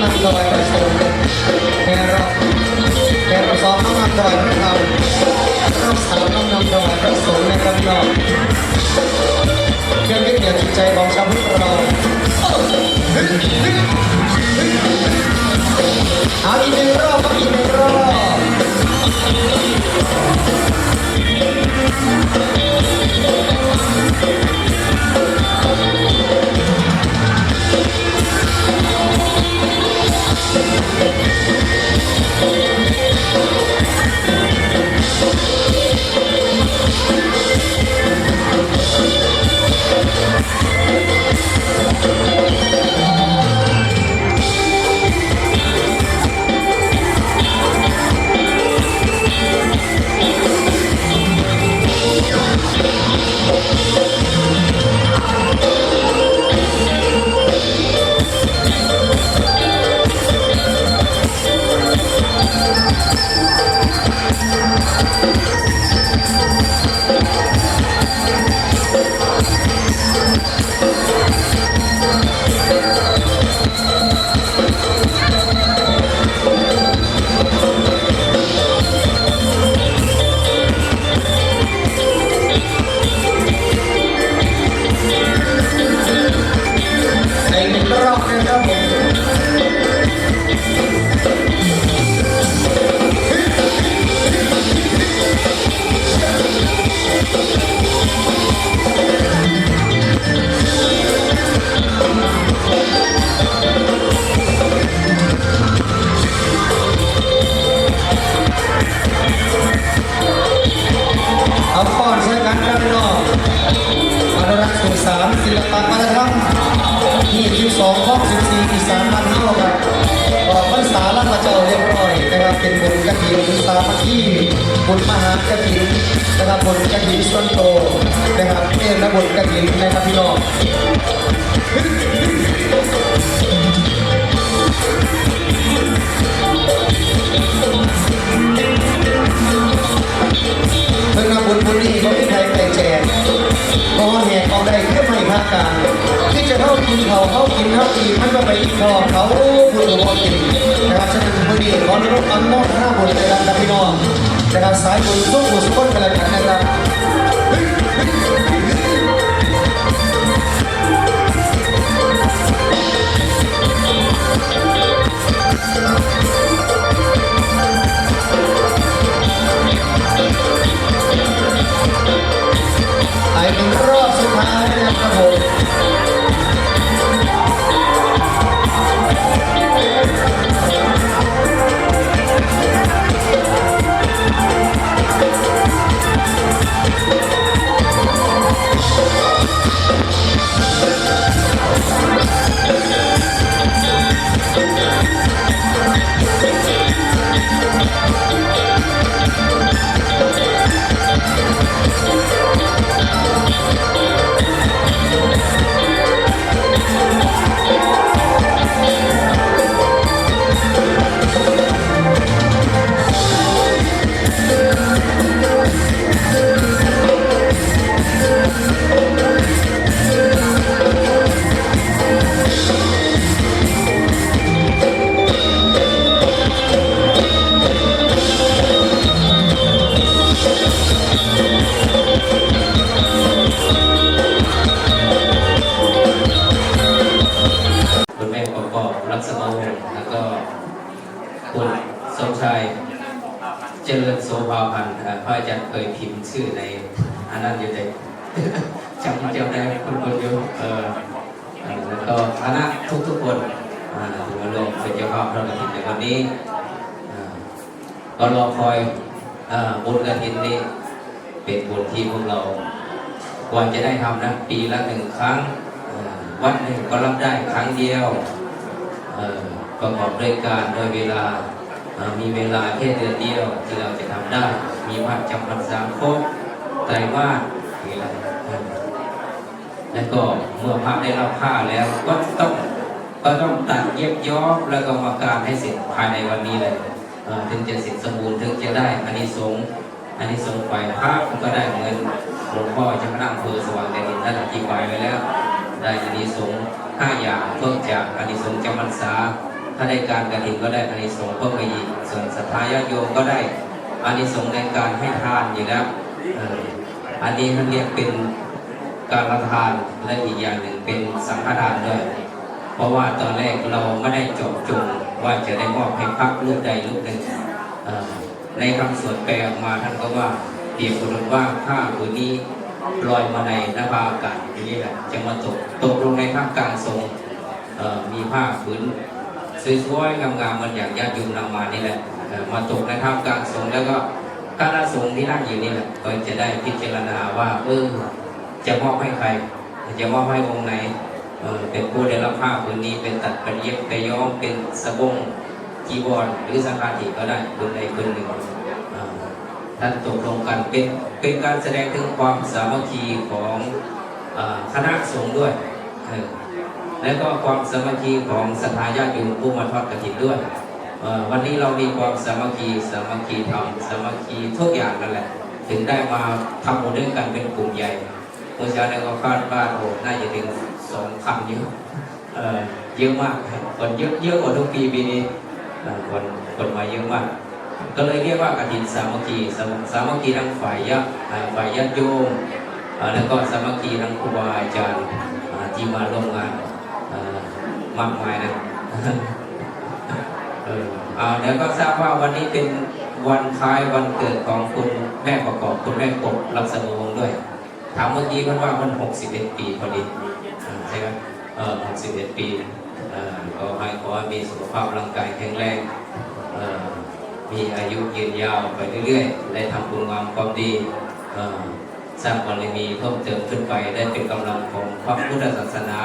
ำลังดอยไปโซนแม่เราแม่เราซ้อมกำลังดอยของเราข้ามสาวกำลังดอยไปโซนในกำลังเพื่อไม่เกี่อวจิตใจของชาวพุทธเรา ศิลปกวัฒนธรรมที่สองข้อ14อีสานพันห้ากับออกพรรษาล่างมาจ้าเรียบร้อยนะครับเป็นบุญกระถิ่นสามัคคีบุญมหากระถิ่นนะครับบุญกระถิ่นส่วนโตนะครับเพื่อนและบุญกระถิ่นนะครับพี่น้อง เพราะว่าแหกเอาได้แค่ไม่พักการที่จะเข้ากินเขาเข้ากินเข้ากินมันก็ไปกินทองเขาคุณหลวงกินนะครับฉะนั้นบุญนี้ขอรับอันโมทนาบุญในรันะพี่น้องนะครับสายบุญสู้บุญสุขคนกันแล้วกันนะครับ ม่ประกอบรักษมาวงศ์แล้วก็คุณสมชายเจริญโสภาพันธ์อ่าพระอาจารย์เคยพิมพ์ชื่อในอันนั้นอยู่เลยจำจำได้คนคนเดียวเออเออแล้วก็คณะทุกทุกคนอ่าถือว่าร่วมเป็นเจ้าภาพพระกฐินในวันนี้ก็รอคอยบุญกฐินนี้เป็นบุญที่พวกเรากว่าจะได้ทำนะ ปีละหนึ่งครั้งวัดหนึ่งก็รับได้ครั้งเดียว ประกอบด้วยการโดยเวลา มีเวลาแค่เดือนเดียวที่เราจะทำได้ มีวัดจำพรรษาครบไตรมาสนี่และเออแล้วก็เมื่อพระได้รับผ้าแล้วก็ต้องก็ต้องตัดเย็บย้อมแล้วก็มาการให้เสร็จภายในวันนี้เลยถึงจะเสร็จสมบูรณ์ถึงจะได้อานิสงส์อานิสงส์ฝ่ายพระก็ได้เหมือนหลวงพ่อจ้าคณะอำเภอสว่างแดนดินท่านอธิบายไว้แล้ว ได้อานิสงส์ห้าอย่างเพิ่มจากอานิสงส์จำพรรษา ถ้าได้การกระถิ่นก็ได้อานิสงส์เพิ่มไปอีกส่วนศรัทธาญาติโยมก็ได้อานิสงส์ในการให้ทานอยู่แล้วอันนี้ท่านเรียกเป็นการละทานและอีกอย่างหนึ่งเป็นสังฆทานด้วยเพราะว่าตอนแรกเราไม่ได้จบจงว่าจะได้มอบให้พักรูปใดรูปหนึ่งในคำสวดแปลออกมาท่านก็ว่าเปรียบเหมือนว่าผ้าผืนนี้ ลอยมาในนภาอากาศอย่างนี้แหละจะมาตกตกลงในท่ามกลางทรงมีผ้าผืนสวยๆงามๆมันอย่างญาติโยมนำมานี่แหละมาตกในท่ามกลางทรงแล้วก็คณะสงฆ์ที่นั่งอยู่นี่แหละก็จะได้พิจารณาว่าเออจะมอบให้ใคร จะมอบให้องค์ไหนเป็นผู้ได้รับผ้าผืนนี้เป็นตัดเป็นเย็บไปย้อมเป็นสบงจีวรหรือสังฆาธิก็ได้คนใดคนหนึ่ง ท่านตกลงกันเป็นเป็นการแสดงถึงความสามัคคีของคณะสงฆ์ด้วย และก็ความสามัคคีของสถาญาติโยมผู้มาทอดกฐินด้วย วันนี้เรามีความสามัคคีสามัคคีธรรมสามัคคีทุกอย่างนั่นแหละ ถึงได้มาทำบุญด้วยกันเป็นกลุ่มใหญ่เมื่อเช้าเนี่ยก็คาดว่าโอ้น่าจะถึงสองพันเยอะเยอะมากคนเยอะเยอะกว่าทุกปีปีนี้คนคนมาเยอะมาก ก็เลยเรียกว่ากฐินสามัคคีสามัคคีทั้งฝ่ายยะอ่าฝ่ายญาติโยมแล้วก็สามัคคีทั้งครูบาอาจารย์อ่าที่มาร่วมงานมากมายนะเอออ่าแล้วก็ทราบว่าวันนี้เป็นวันคล้ายวันเกิดของคุณแม่ประกอบคุณแม่กบรักษาวงด้วยถามเมื่อกี้เพิ่นว่ามัน61 ปีพอดีอ่าใช่ไหมเออ61 ปีเอ่อก็ให้ขอให้มีสุขภาพร่างกายแข็งแรงเมีอายุยืนยาวไปเรื่อยๆ ได้ทำบุญงามความดีสร้างบารมีเพิ่มเติมขึ้นไปได้เป็นกำลังของพระพุทธศาสนา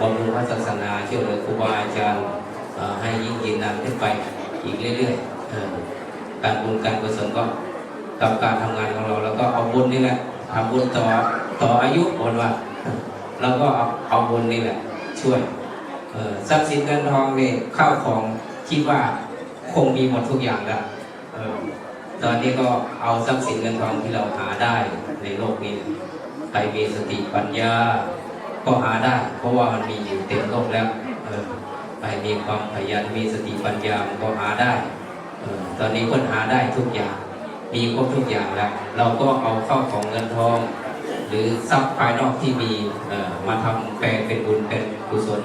บำรุงพระศาสนาเชื่อเลือครูบาอาจารย์ให้ยิ่งยืนนานขึ้นไปอีกเรื่อยๆ การบุญการกุศลก็กับการทำงานของเรา แล้วก็เอาบุญนี่แหละทำบุญต่อต่ออายุบนว่าแล้วก็เอาเอาบุญนี่แหละช่วยทรัพย์สินเงินทองนี่ข้าวของคิดว่า คงมีหมดทุกอย่างแล้วออตอนนี้ก็เอาทรัพย์สินเงินทองที่เราหาได้ในโลกนี้ใครมีสติปัญญา ก็หาได้ เพราะว่ามันมีอยู่เต็มโลกแล้วออใครมีความขยันมีสติปัญญาก็หาได้ออตอนนี้คนหาได้ทุกอย่าง มีครบทุกอย่างแล้ว เราก็เอาเข้าของเงินทอง หรือทรัพย์ภายนอกที่มีออมาทำแปลงเป็นบุญเป็นกุศล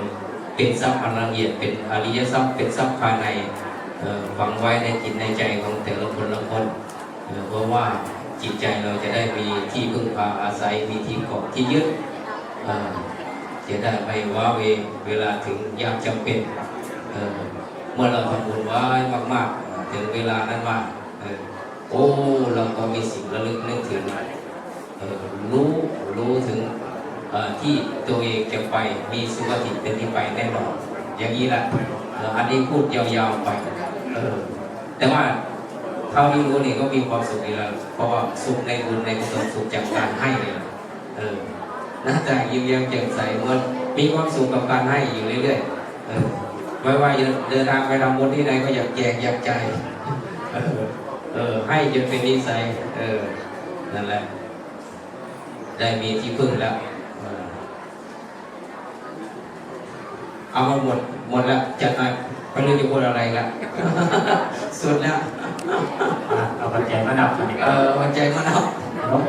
เป็นทรัพย์อันละเอียดเป็นอริยทรัพย์เป็นทรัพย์ภายใน ฝังไว้ในจิตในใจของแต่ละคนละคนเพราะว่าจิตใจเราจะได้มีที่พึ่งพาอาศัยมีที่เกาะที่ยึดจะได้ไม่ว้าเวเวลาถึงยามจำเป็นเเมื่อเราทำบุญไว้มากๆ ถึงเวลานั้นมาโอ้เราก็มีสิ่งระลึกนึกถึงรู้รู้ถึงที่ตัวเองจะไปมีสุขติเป็นที่ไปแน่นอนอย่างนี้แหละอันนี้พูดยาวๆไป แต่ว่าเท่าที่รู้นี่ก็มีความสุขดีแล้วเพราะว่าสุขในบุญในกุศลสุขจากการให้เลยเออหน้าตายิ้มแย้มแจ่มใสเหมันมีความสุขกับการให้อยู่เรื่อยๆเออไม่ว่าจะเดินทางไปทำบุญที่ไหนก็อยากแจกอยากใจเออให้จนเป็นนิสัยเออนั่นแหละ ได้มีที่พึ่งแล้วเออเอามาหมดหมดแล้วจัดมา ไม่รู้จะพูดอะไรละสุดแล้วอะเอาปัจจัยมานับกันดีกเอว่าอวันใจมานับนก